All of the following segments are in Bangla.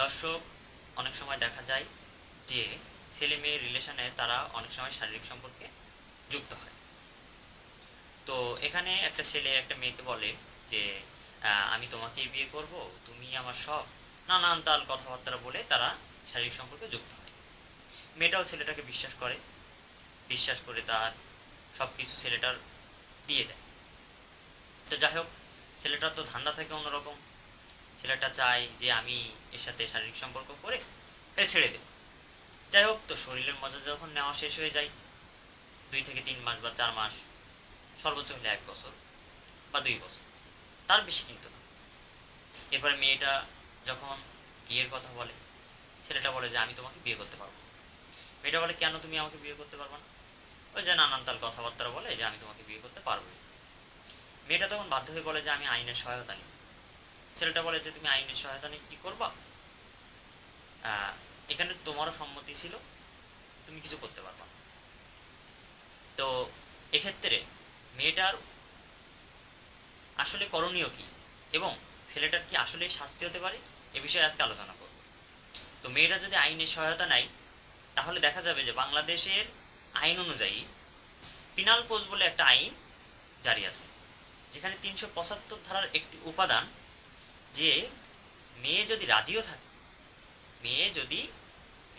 দর্শক, অনেক সময় দেখা যায় যে ছেলে মেয়ে রিলেশনে তারা অনেক সময় শারীরিক সম্পর্কে যুক্ত হয়। তো এখানে একটা ছেলে একটা মেয়েকে বলে যে আমি তোমাকেই বিয়ে করব, তুমি আমার সব নানান তাল কথাবার্তা বলে তারা শারীরিক সম্পর্কে যুক্ত হয়। মেয়েটাও ছেলেটাকে বিশ্বাস করে বিশ্বাস করে তার সব কিছু ছেলেটার দিয়ে দেয়। তো যাই হোক, ছেলেটার তো ধান্দা থাকে অন্যরকম। ছেলেটা চায় যে আমি এর সাথে শারীরিক সম্পর্ক করে এ ছেড়ে দেব। যাই হোক, তো শরীরের মজা যখন নেওয়া শেষ হয়ে যায়, দুই থেকে তিন মাস বা চার মাস, সর্বোচ্চ হলে এক বছর বা দুই বছর, তার বেশি কিন্তু না। এরপরে মেয়েটা যখন বিয়ের কথা বলে, ছেলেটা বলে যে, আমি তোমাকে বিয়ে করতে পারব মেয়েটা বলে, কেন তুমি আমাকে বিয়ে করতে পারবে না? ওই যে নানান তাল কথাবার্তা বলে যে, আমি তোমাকে বিয়ে করতে পারব মেয়েটা তখন বাধ্য হয়ে বলে যে, আমি আইনের সহায়তা নিই ছেলেটা বলে যে, তুমি আইনের সহায়তা নিয়ে কী করবা এখানে তোমারও সম্মতি ছিল, তুমি কিছু করতে পারবা। তো এক্ষেত্রে মেয়েটার আসলে করণীয় কি এবং ছেলেটার কি আসলে শাস্তি হতে পারে, এ বিষয়ে আজকে আলোচনা করব তো মেয়েরা যদি আইনের সহায়তা নেয়, তাহলে দেখা যাবে যে বাংলাদেশের আইন অনুযায়ী পিনাল পোস্ট বলে একটা আইন জারি আছে, যেখানে তিনশো পঁচাত্তর ধারার একটি উপাদান যে মেয়ে যদি রাজিও থাকে, মেয়ে যদি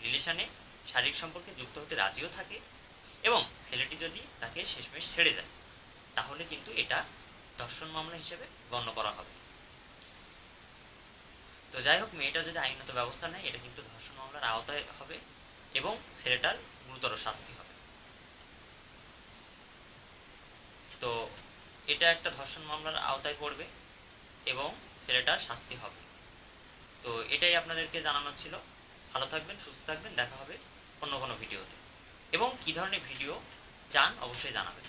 রিলেশনে শারীরিক সম্পর্কে যুক্ত হতে রাজিও থাকে এবং ছেলেটি যদি তাকে শেষমেশ ছেড়ে যায়, তাহলে কিন্তু এটা ধর্ষণ মামলা হিসেবে গণ্য করা হবে। তো যাই হোক, মেয়েটা যদি আইনত ব্যবস্থা নেয়, এটা কিন্তু ধর্ষণ মামলার আওতায় হবে এবং ছেলেটার গুরুতর শাস্তি হবে। তো এটা একটা ধর্ষণ মামলার আওতায় পড়বে। এবং ছেলেটার শাস্তি হবে। তো এটাই আপনাদেরকে জানানোর ছিল। ভালো থাকবেন, সুস্থ থাকবেন। দেখা হবে অন্য কোনো ভিডিওতে। এবং কী ধরনের ভিডিও চান অবশ্যই জানাবেন।